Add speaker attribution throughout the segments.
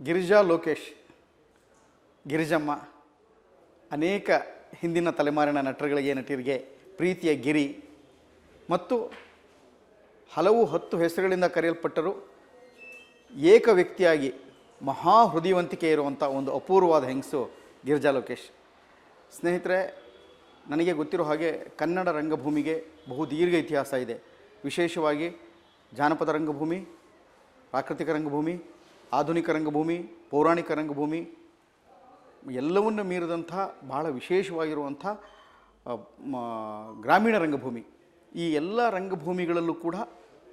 Speaker 1: ಗಿರಿಜಾ ಲೋಕೇಶ್, ಗಿರಿಜಮ್ಮ, ಅನೇಕ ಹಿಂದಿನ ತಲೆಮಾರಿನ ನಟರುಗಳಿಗೆ ನಟಿಯರಿಗೆ ಪ್ರೀತಿಯ ಗಿರಿ ಮತ್ತು ಹಲವು ಹತ್ತು ಹೆಸರುಗಳಿಂದ ಕರೆಯಲ್ಪಟ್ಟರು. ಏಕ ವ್ಯಕ್ತಿಯಾಗಿ ಮಹಾ ಹೃದಯವಂತಿಕೆ ಇರುವಂಥ ಒಂದು ಅಪೂರ್ವವಾದ ಹೆಂಗಸು ಗಿರಿಜಾ ಲೋಕೇಶ್. ಸ್ನೇಹಿತರೆ, ನನಗೆ ಗೊತ್ತಿರೋ ಹಾಗೆ ಕನ್ನಡ ರಂಗಭೂಮಿಗೆ ಬಹು ದೀರ್ಘ ಇತಿಹಾಸ ಇದೆ. ವಿಶೇಷವಾಗಿ ಜಾನಪದ ರಂಗಭೂಮಿ, ಪ್ರಾಕೃತಿಕ ರಂಗಭೂಮಿ ಆಧುನಿಕ ರಂಗಭೂಮಿ, ಪೌರಾಣಿಕ ರಂಗಭೂಮಿ ಎಲ್ಲವನ್ನು ಮೀರಿದಂಥ ಬಹಳ ವಿಶೇಷವಾಗಿರುವಂಥ ಗ್ರಾಮೀಣ ರಂಗಭೂಮಿ. ಈ ಎಲ್ಲ ರಂಗಭೂಮಿಗಳಲ್ಲೂ ಕೂಡ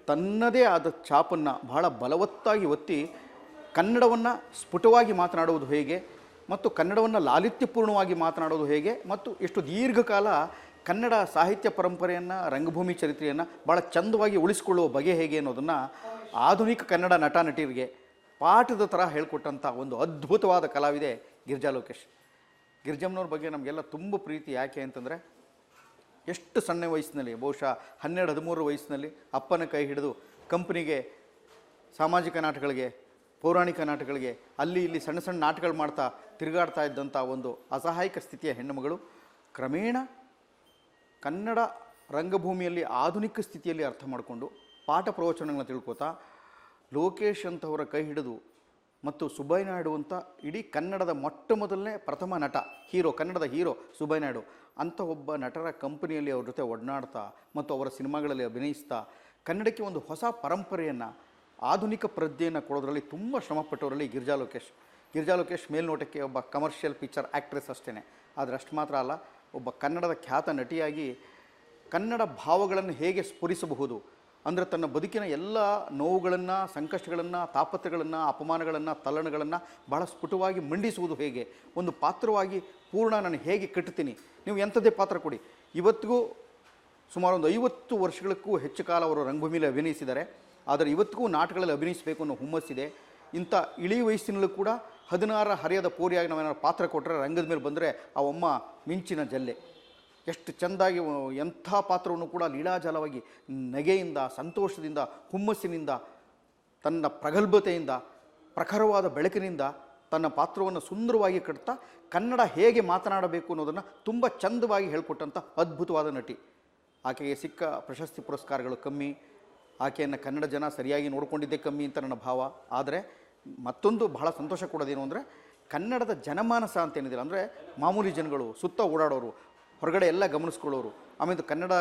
Speaker 1: ತನ್ನದೇ ಆದ ಛಾಪನ್ನು ಬಹಳ ಬಲವತ್ತಾಗಿ ಒತ್ತಿ ಕನ್ನಡವನ್ನು ಸ್ಫುಟವಾಗಿ ಮಾತನಾಡುವುದು ಹೇಗೆ ಮತ್ತು ಕನ್ನಡವನ್ನು ಲಾಲಿತ್ಯಪೂರ್ಣವಾಗಿ ಮಾತನಾಡೋದು ಹೇಗೆ ಮತ್ತು ಎಷ್ಟು ದೀರ್ಘಕಾಲ ಕನ್ನಡ ಸಾಹಿತ್ಯ ಪರಂಪರೆಯನ್ನು, ರಂಗಭೂಮಿ ಚರಿತ್ರೆಯನ್ನು ಭಾಳ ಚಂದವಾಗಿ ಉಳಿಸಿಕೊಳ್ಳುವ ಬಗೆ ಹೇಗೆ ಅನ್ನೋದನ್ನು ಆಧುನಿಕ ಕನ್ನಡ ನಟ ನಟಿಯರಿಗೆ ಪಾಠದ ಥರ ಹೇಳ್ಕೊಟ್ಟಂಥ ಒಂದು ಅದ್ಭುತವಾದ ಕಲಾವಿದೆ ಗಿರ್ಜಾ ಲೋಕೇಶ್. ಗಿರಿಜಮ್ಮನವ್ರ ಬಗ್ಗೆ ನಮಗೆಲ್ಲ ತುಂಬ ಪ್ರೀತಿ. ಯಾಕೆ ಅಂತಂದರೆ ಎಷ್ಟು ಸಣ್ಣ ವಯಸ್ಸಿನಲ್ಲಿ, ಬಹುಶಃ ಹನ್ನೆರಡು ಹದಿಮೂರು ವಯಸ್ಸಿನಲ್ಲಿ ಅಪ್ಪನ ಕೈ ಹಿಡಿದು ಕಂಪ್ನಿಗೆ, ಸಾಮಾಜಿಕ ನಾಟಕಗಳಿಗೆ, ಪೌರಾಣಿಕ ನಾಟಕಗಳಿಗೆ, ಅಲ್ಲಿ ಇಲ್ಲಿ ಸಣ್ಣ ಸಣ್ಣ ನಾಟಕಗಳು ಮಾಡ್ತಾ ತಿರುಗಾಡ್ತಾ ಇದ್ದಂಥ ಒಂದು ಅಸಹಾಯಕ ಸ್ಥಿತಿಯ ಹೆಣ್ಣುಮಗಳು. ಕ್ರಮೇಣ ಕನ್ನಡ ರಂಗಭೂಮಿಯಲ್ಲಿ ಆಧುನಿಕ ಸ್ಥಿತಿಯಲ್ಲಿ ಅರ್ಥ ಮಾಡಿಕೊಂಡು ಪಾಠ ಪ್ರವಚನಗಳನ್ನ ತಿಳ್ಕೊತಾ ಲೋಕೇಶ್ ಅಂತವರ ಕೈ ಹಿಡಿದು ಮತ್ತು ಸುಬ್ಬಯ್ಯ ನಾಯ್ಡು ಅಂತ ಇಡೀ ಕನ್ನಡದ ಮೊಟ್ಟ ಮೊದಲನೇ ಪ್ರಥಮ ನಟ, ಹೀರೋ, ಕನ್ನಡದ ಹೀರೋ ಸುಬ್ಬಯ್ಯ ನಾಯ್ಡು. ಅಂಥ ಒಬ್ಬ ನಟರ ಕಂಪನಿಯಲ್ಲಿ ಅವ್ರ ಜೊತೆ ಒಡನಾಡ್ತಾ ಮತ್ತು ಅವರ ಸಿನಿಮಾಗಳಲ್ಲಿ ಅಭಿನಯಿಸ್ತಾ ಕನ್ನಡಕ್ಕೆ ಒಂದು ಹೊಸ ಪರಂಪರೆಯನ್ನು, ಆಧುನಿಕ ಪ್ರಜ್ಞೆಯನ್ನು ಕೊಡೋದರಲ್ಲಿ ತುಂಬ ಶ್ರಮಪಟ್ಟವರಲ್ಲಿ ಗಿರಿಜಾ ಲೋಕೇಶ್. ಗಿರಿಜಾ ಲೋಕೇಶ್ ಮೇಲ್ನೋಟಕ್ಕೆ ಒಬ್ಬ ಕಮರ್ಷಿಯಲ್ ಪಿಕ್ಚರ್ ಆ್ಯಕ್ಟ್ರೆಸ್ ಅಷ್ಟೇ ಆದರೆ ಅಷ್ಟು ಮಾತ್ರ ಅಲ್ಲ, ಒಬ್ಬ ಕನ್ನಡದ ಖ್ಯಾತ ನಟಿಯಾಗಿ ಕನ್ನಡ ಭಾವಗಳನ್ನು ಹೇಗೆ ಸ್ಫುರಿಸಬಹುದು ಅಂದರೆ ತನ್ನ ಬದುಕಿನ ಎಲ್ಲ ನೋವುಗಳನ್ನು, ಸಂಕಷ್ಟಗಳನ್ನು ತಾಪತ್ರಗಳನ್ನು ಅಪಮಾನಗಳನ್ನು, ತಲ್ಲಣಗಳನ್ನು ಬಹಳ ಸ್ಫುಟವಾಗಿ ಮಂಡಿಸುವುದು ಹೇಗೆ? ಒಂದು ಪಾತ್ರವಾಗಿ ಪೂರ್ಣ ನಾನು ಹೇಗೆ ಕಟ್ಟುತ್ತೀನಿ? ನೀವು ಎಂಥದ್ದೇ ಪಾತ್ರ ಕೊಡಿ. ಇವತ್ತಿಗೂ ಸುಮಾರು ಒಂದು ಐವತ್ತು ವರ್ಷಗಳಕ್ಕೂ ಹೆಚ್ಚು ಕಾಲ ಅವರು ರಂಗಭೂಮಿಯಲ್ಲಿ ಅಭಿನಯಿಸಿದ್ದಾರೆ. ಆದರೆ ಇವತ್ತಿಗೂ ನಾಟಕಗಳಲ್ಲಿ ಅಭಿನಯಿಸಬೇಕು ಅನ್ನೋ ಹುಮ್ಮಸ್ಸಿದೆ ಇಂಥ ಇಳಿ ವಯಸ್ಸಿನಲ್ಲೂ ಕೂಡ ಹದಿನಾರ ಹರಿಯದ ಪೋರಿಯಾಗಿ ನಾವೇನಾದ್ರು ಪಾತ್ರ ಕೊಟ್ಟರೆ ರಂಗದ ಮೇಲೆ ಬಂದರೆ ಆ ಅಮ್ಮ ಮಿಂಚಿನ ಜಲ್ಲೆ. ಎಷ್ಟು ಚೆಂದಾಗಿ ಎಂಥ ಪಾತ್ರವನ್ನು ಕೂಡ ಲೀಲಾಜಲವಾಗಿ ನಗೆಯಿಂದ, ಸಂತೋಷದಿಂದ, ಹುಮ್ಮಸ್ಸಿನಿಂದ, ತನ್ನ ಪ್ರಗಲ್ಭತೆಯಿಂದ, ಪ್ರಖರವಾದ ಬೆಳಕಿನಿಂದ ತನ್ನ ಪಾತ್ರವನ್ನು ಸುಂದರವಾಗಿ ಕಟ್ತಾ ಕನ್ನಡ ಹೇಗೆ ಮಾತನಾಡಬೇಕು ಅನ್ನೋದನ್ನು ತುಂಬ ಚಂದವಾಗಿ ಹೇಳ್ಕೊಟ್ಟಂಥ ಅದ್ಭುತವಾದ ನಟಿ. ಆಕೆಗೆ ಸಿಕ್ಕ ಪ್ರಶಸ್ತಿ ಪುರಸ್ಕಾರಗಳು ಕಮ್ಮಿ, ಆಕೆಯನ್ನು ಕನ್ನಡ ಜನ ಸರಿಯಾಗಿ ನೋಡಿಕೊಂಡಿದ್ದೇ ಕಮ್ಮಿ ಅಂತ ನನ್ನ ಭಾವ. ಆದರೆ ಮತ್ತೊಂದು ಬಹಳ ಸಂತೋಷ ಕೊಡೋದೇನು ಅಂದರೆ ಕನ್ನಡದ ಜನಮಾನಸ ಅಂತ ಏನಿದಿಲ್ಲ. ಅಂದರೆ ಮಾಮೂಲಿ ಜನಗಳು ಸುತ್ತ ಓಡಾಡೋರು ಹೊರಗಡೆ ಎಲ್ಲ ಗಮನಿಸ್ಕೊಳ್ಳೋರು. ಆಮೇಲೆ ಕನ್ನಡ,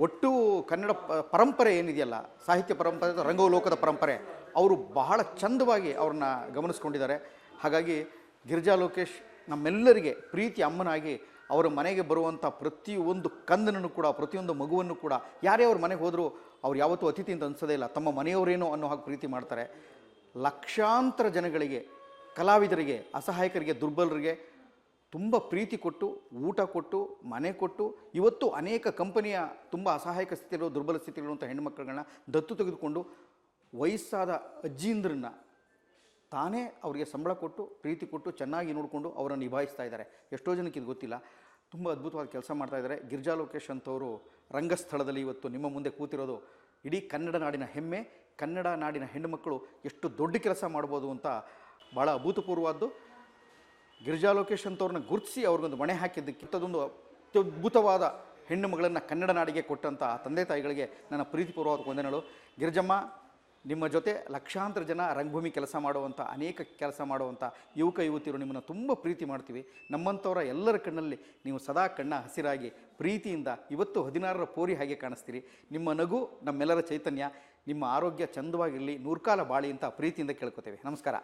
Speaker 1: ಒಟ್ಟು ಕನ್ನಡ ಪರಂಪರೆ ಏನಿದೆಯಲ್ಲ, ಸಾಹಿತ್ಯ ಪರಂಪರೆ ರಂಗಲೋಕದ ಪರಂಪರೆ, ಅವರು ಬಹಳ ಚಂದವಾಗಿ ಅವ್ರನ್ನ ಗಮನಿಸ್ಕೊಂಡಿದ್ದಾರೆ. ಹಾಗಾಗಿ ಗಿರಿಜಾ ಲೋಕೇಶ್ ನಮ್ಮೆಲ್ಲರಿಗೆ ಪ್ರೀತಿ ಅಮ್ಮನಾಗಿ ಅವರ ಮನೆಗೆ ಬರುವಂಥ ಪ್ರತಿಯೊಂದು ಕಂದನನ್ನು ಕೂಡ, ಪ್ರತಿಯೊಂದು ಮಗುವನ್ನು ಕೂಡ, ಯಾರೇ ಅವ್ರ ಮನೆಗೆ ಹೋದರೂ ಅವ್ರು ಯಾವತ್ತೂ ಅತಿಥಿ ಅಂತ ಅನಿಸೋದೇ ಇಲ್ಲ. ತಮ್ಮ ಮನೆಯವರೇನೋ ಅನ್ನೋ ಹಾಗೆ ಪ್ರೀತಿ ಮಾಡ್ತಾರೆ. ಲಕ್ಷಾಂತರ ಜನಗಳಿಗೆ, ಕಲಾವಿದರಿಗೆ, ಅಸಹಾಯಕರಿಗೆ, ದುರ್ಬಲರಿಗೆ ತುಂಬ ಪ್ರೀತಿ ಕೊಟ್ಟು, ಊಟ ಕೊಟ್ಟು, ಮನೆ ಕೊಟ್ಟು, ಇವತ್ತು ಅನೇಕ ಕಂಪನಿಯ ತುಂಬ ಅಸಹಾಯಕ ಸ್ಥಿತಿಗಳು, ದುರ್ಬಲ ಸ್ಥಿತಿಯಲ್ಲಿರುವಂಥ ಹೆಣ್ಣುಮಕ್ಕಳನ್ನ ದತ್ತು ತೆಗೆದುಕೊಂಡು ವಯಸ್ಸಾದ ಅಜ್ಜಿಂದ್ರನ್ನ ತಾನೇ ಅವರಿಗೆ ಸಂಬಳ ಕೊಟ್ಟು, ಪ್ರೀತಿ ಕೊಟ್ಟು, ಚೆನ್ನಾಗಿ ನೋಡಿಕೊಂಡು ಅವರನ್ನು ನಿಭಾಯಿಸ್ತಾ ಇದ್ದಾರೆ. ಎಷ್ಟೋ ಜನಕ್ಕೆ ಇದು ಗೊತ್ತಿಲ್ಲ. ತುಂಬ ಅದ್ಭುತವಾದ ಕೆಲಸ ಮಾಡ್ತಾ ಇದ್ದಾರೆ. ಗಿರ್ಜಾ ಲೋಕೇಶ್ ಅಂತವರು ರಂಗಸ್ಥಳದಲ್ಲಿ ಇವತ್ತು ನಿಮ್ಮ ಮುಂದೆ ಕೂತಿರೋದು ಇಡೀ ಕನ್ನಡ ನಾಡಿನ ಹೆಮ್ಮೆ, ಕನ್ನಡ ನಾಡಿನ ಹೆಣ್ಣುಮಕ್ಕಳು ಎಷ್ಟು ದೊಡ್ಡ ಕೆಲಸ ಮಾಡ್ಬೋದು ಅಂತ ಭಾಳ ಅಭೂತಪೂರ್ವವಾದ್ದು ಗಿರಿಜಾ ಲೋಕೇಶ್ ಅಂತವ್ರನ್ನ ಗುರುತಿಸಿ ಅವ್ರಿಗೊಂದು ಮಣೆ ಹಾಕಿದ್ದಕ್ಕೆ ಇಂಥದ್ದೊಂದು ಅತ್ಯದ್ಭುತವಾದ ಹೆಣ್ಣು ಮಗಳನ್ನು ಕನ್ನಡ ನಾಡಿಗೆ ಕೊಟ್ಟಂಥ ತಂದೆ ತಾಯಿಗಳಿಗೆ ನನ್ನ ಪ್ರೀತಿಪೂರ್ವವಾದ ವಂದನೆಗಳು. ಗಿರಿಜಮ್ಮ, ನಿಮ್ಮ ಜೊತೆ ಲಕ್ಷಾಂತರ ಜನ ರಂಗಭೂಮಿ ಕೆಲಸ ಮಾಡುವಂಥ ಅನೇಕ ಕೆಲಸ ಮಾಡುವಂಥ ಯುವಕ, ಯುವತಿಯರು ನಿಮ್ಮನ್ನು ತುಂಬ ಪ್ರೀತಿ ಮಾಡ್ತೀವಿ. ನಮ್ಮಂಥವರ ಎಲ್ಲರ ಕಣ್ಣಲ್ಲಿ ನೀವು ಸದಾ ಕಣ್ಣ ಹಸಿರಾಗಿ ಪ್ರೀತಿಯಿಂದ ಇವತ್ತು ಹದಿನಾರರ ಪೋರಿ ಹಾಗೆ ಕಾಣಿಸ್ತೀರಿ. ನಿಮ್ಮ ನಗು, ನಮ್ಮೆಲ್ಲರ ಚೈತನ್ಯ, ನಿಮ್ಮ ಆರೋಗ್ಯ ಚಂದವಾಗಿರಲಿ, ನೂರ್ಕಾಲ ಬಾಳಿ ಅಂತ ಪ್ರೀತಿಯಿಂದ ಕೇಳ್ಕೊತೇವೆ. ನಮಸ್ಕಾರ.